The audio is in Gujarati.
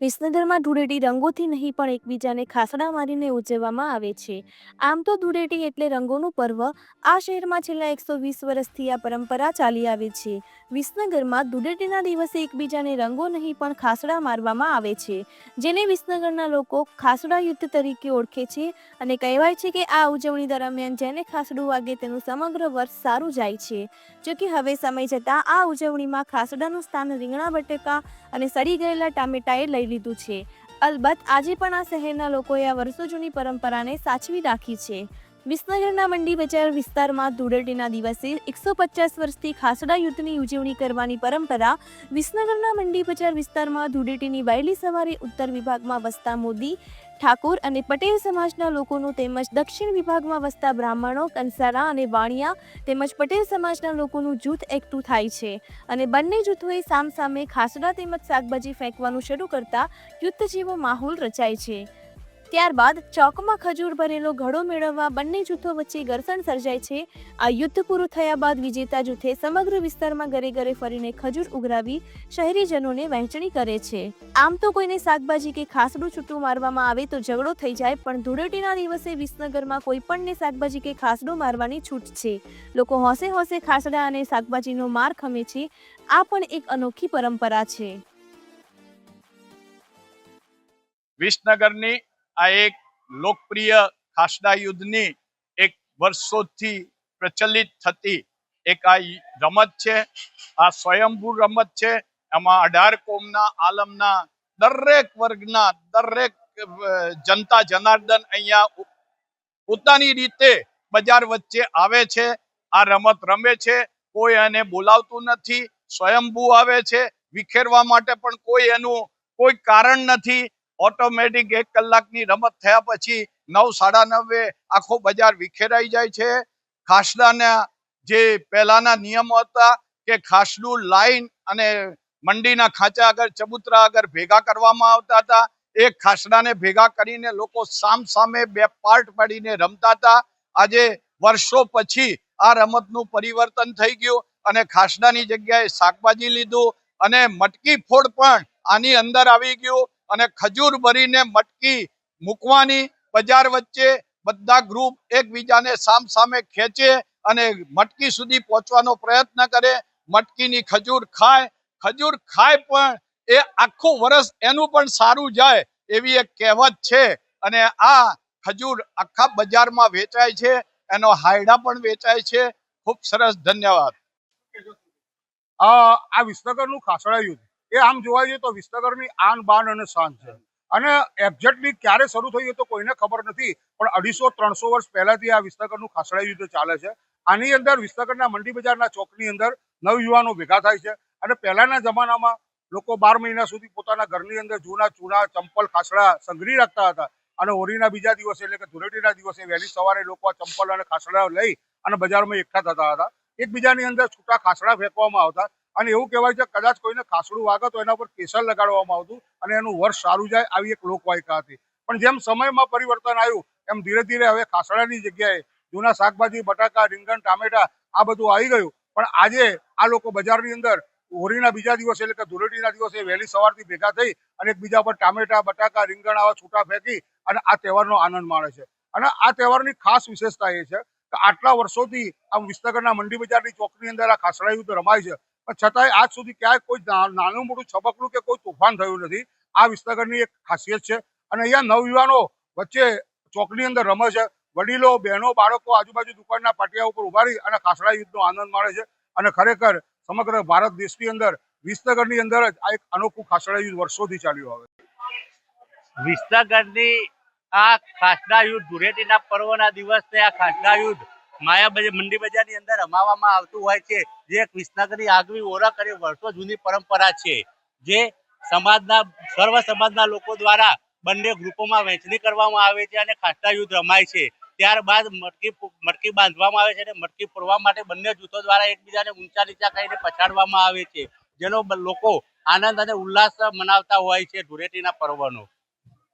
વિસનગરમાં ધૂળેટી રંગોથી નહીં, પણ એકબીજાને ખાસડા મારીને ઉજવવામાં આવે છે. આમ તો ધૂળેટી એટલે રંગોનું પર્વ. આ શહેરમાં છેલ્લા એકસો વીસ વર્ષથી આ પરંપરા ચાલી આવે છે. વિસનગરમાં ધૂળેટીના દિવસે એકબીજાને રંગો નહીં, પણ ખાસડા મારવામાં આવે છે, જેને વિસનગરના લોકો ખાસડા યુદ્ધ તરીકે ઓળખે છે અને કહેવાય છે કે આ ઉજવણી દરમિયાન જેને ખાસડું વાગે તેનું સમગ્ર વર્ષ સારું જાય છે. જો કે હવે સમય જતાં આ ઉજવણીમાં ખાસડાનું સ્થાન રીંગણા બટેકા અને સડી ગયેલા ટામેટાએ લઈ લીધું છે. અલબત્ત, આજે પણ આ શહેરના લોકોએ આ વર્ષો જૂની પરંપરાને સાચવી રાખી છે. વિસનગરના મંડી બજાર વિસ્તારમાં ધૂળેટીના દિવસે એકસો પચાસ વર્ષથી ખાસડા યુદ્ધની ઉજવણી કરવાની પરંપરા વિસનગરના મંડી બજાર વિસ્તારમાં ધૂળેટીની વહેલી સવારે ઉત્તર વિભાગમાં વસતા મોદી ઠાકોર અને પટેલ સમાજના લોકોનું તેમજ દક્ષિણ વિભાગમાં વસતા બ્રાહ્મણો, કંસારા અને વાણિયા તેમજ પટેલ સમાજના લોકોનું જૂથ એકઠું થાય છે. અને બંને જૂથોએ સામસામે ખાસડા તેમજ શાકભાજી ફેંકવાનું શરૂ કરતા યુદ્ધ જેવો માહોલ રચાય છે. ત્યારબાદ ચોકમાં ખજૂર ભરેલો ઘડો મેળવવા બંને જૂથો વચ્ચે ઘર્ષણ સર્જાય છે. આ યુદ્ધ પૂરું થયા બાદ વિજેતા જૂથે સમગ્ર વિસ્તારમાં ઘરે ઘરે ફરીને ખજૂર ઉઘરાવી શહેરીજનોને વહેંચણી કરે છે. આમ તો કોઈને શાકભાજી કે ખાસડું છૂટું મારવામાં આવે તો ઝઘડો થઈ જાય, પણ ધૂળેટીના દિવસે વિસનગરમાં કોઈ પણને શાકભાજી કે ખાસડું મારવાની છૂટ છે. લોકો હોંશે હોંશે ખાસડા અને શાકભાજીનો માર ખમે છે. આ પણ એક અનોખી પરંપરા છે. વિસનગરની આ એક લોકપ્રિય ખાસડા યુદ્ધની એક વર્ષોથી પ્રચલિત થતી એક આ રમત છે. આ સ્વયંભૂ રમત છે. એમાં અઢાર કોમના આલમના દરેક વર્ગના દરેક જનતા જનાર્દન અહીંયા પોતાની રીતે બજાર વચ્ચે આવે છે. આ રમત રમે છે. કોઈ એને બોલાવતું નથી. સ્વયંભૂ આવે છે. વિખેરવા માટે પણ કોઈ એનું કોઈ કારણ નથી. ઓટોમેટિક એક કલાકની રમત થયા પછી નવ, સાડા નવે આખો બજાર વિખેરાઈ જાય છે. ખાસડાના જે પહેલાના નિયમો હતા કે ખાસડું લાઈન અને મંડીના ખાંચા આગળ ચબૂતરા આગળ ભેગા કરવામાં આવતા હતા, એ ખાસડાને ભેગા કરીને લોકો સામ સામે બે પાર્ટ પાડીને રમતા હતા. આજે વર્ષો પછી આ રમતનું પરિવર્તન થઈ ગયું અને ખાસડાની જગ્યાએ શાકભાજી લીધું અને મટકી ફોડ પણ આની અંદર આવી ગયું. અને ખજૂર ભરીને મટકી મૂકવાની. બજાર વચ્ચે બધા ગ્રુપ એકબીજાને સામ સામે ખેંચે અને મટકી સુધી પહોંચવાનો પ્રયત્ન કરે. મટકીની ખજૂર ખાય. ખજૂર ખાય પણ એ આખું વર્ષ એનું પણ સારું જાય એવી એક કહેવત છે. અને આ ખજૂર આખા બજારમાં વેચાય છે. એનો હાયડા પણ વેચાય છે. ખૂબ સરસ. ધન્યવાદ. આ વિસનગરનું ખાસડા યુદ્ધ. એ આમ જોવા જઈએ તો વિસનગરની આન, બાન અને શાન છે. અને એક્ઝેક્ટલી ક્યારે શરૂ થયું તો કોઈને ખબર નથી, પણ અઢીસો, ત્રણસો વર્ષ પહેલાથી આ વિસનગરનું ખાસડા યુદ્ધ ચાલે છે. આની અંદર વિસનગરના મંડી બજારના ચોકની અંદર નવયુવાનો ભેગા થાય છે. અને પહેલાના જમાનામાં લોકો બાર મહિના સુધી પોતાના ઘરની અંદર જૂના ચૂના, ચંપલ, ખાસડા સંઘરી રાખતા હતા. અને હોળીના બીજા દિવસે એટલે કે ધૂળેટીના દિવસે વહેલી સવારે લોકો આ ચંપલ અને ખાસડા લઈ અને બજારમાં એકઠા થતા હતા. એકબીજાની અંદર છૂટા ખાસડા ફેંકવામાં આવતા. અને એવું કહેવાય છે, કદાચ કોઈને ખાસડું વાગે તો એના પર કેસર લગાડવામાં આવતું અને એનું વર્ષ સારું જાય આવી એક લોકવાયકા હતી. પણ જેમ સમયમાં પરિવર્તન આવ્યું, એમ ધીરે ધીરે હવે ખાસડાની જગ્યાએ જૂના શાકભાજી, બટાકા, રીંગણ, ટામેટા આ બધું આવી ગયું. પણ આજે આ લોકો બજારની અંદર હોળીના બીજા દિવસે એટલે કે ધૂળેટીના દિવસે વહેલી સવારથી ભેગા થઈ અને એકબીજા પર ટામેટા, બટાકા, રીંગણ આવા છૂટા ફેંકી અને આ તહેવારનો આનંદ માણે છે. અને આ તહેવારની ખાસ વિશેષતા એ છે કે આટલા વર્ષોથી આ વિસનગરના મંડી બજારની ચોકની અંદર આ ખાસડા યુદ્ધ રમાય છે. પણ છતાંય આજ સુધી ક્યાંય કોઈ નાનું મોટું છબકલું કે કોઈ તોફાન થયું નથી. આ વિસનગરની એક ખાસિયત છે. અને અહીંયા નવયુવાનો વચ્ચે ચોકની અંદર રમે છે. વડીલો, બહેનો, બાળકો આજુબાજુ દુકાનના પાટિયા ઉપર ઉભારી અને ખાસડા યુદ્ધનો આનંદ માણે છે. અને ખરેખર સમગ્ર ભારત દેશની અંદર, વિસનગરની અંદર જ આ એક અનોખું ખાસડા યુદ્ધ વર્ષોથી ચાલ્યું આવે વિસનગરની આ ખાસડા યુદ્ધ ધૂળેટીના પર્વના દિવસે આ ખાસડા યુદ્ધ માયા મંડી બજારની અંદર રમાવામાં આવતું હોય છે. જે એક વિસનગરની આગવી ઓળખ અને વર્ષો જૂની પરંપરા છે, જે સમાજના, સર્વ સમાજના લોકો દ્વારા બંને ગ્રુપોમાં વહેંચણી કરવામાં આવે છે અને ખાસડા યુદ્ધ રમાય છે. ત્યારબાદ મટકી મટકી બાંધવામાં આવે છે અને મટકી ફોડવા માટે બંને જૂથો દ્વારા એકબીજાને ઊંચા નીચા કરીને પછાડવામાં આવે છે, જેનો લોકો આનંદ અને ઉલ્લાસ મનાવતા હોય છે ધૂળેટીના પર્વનો.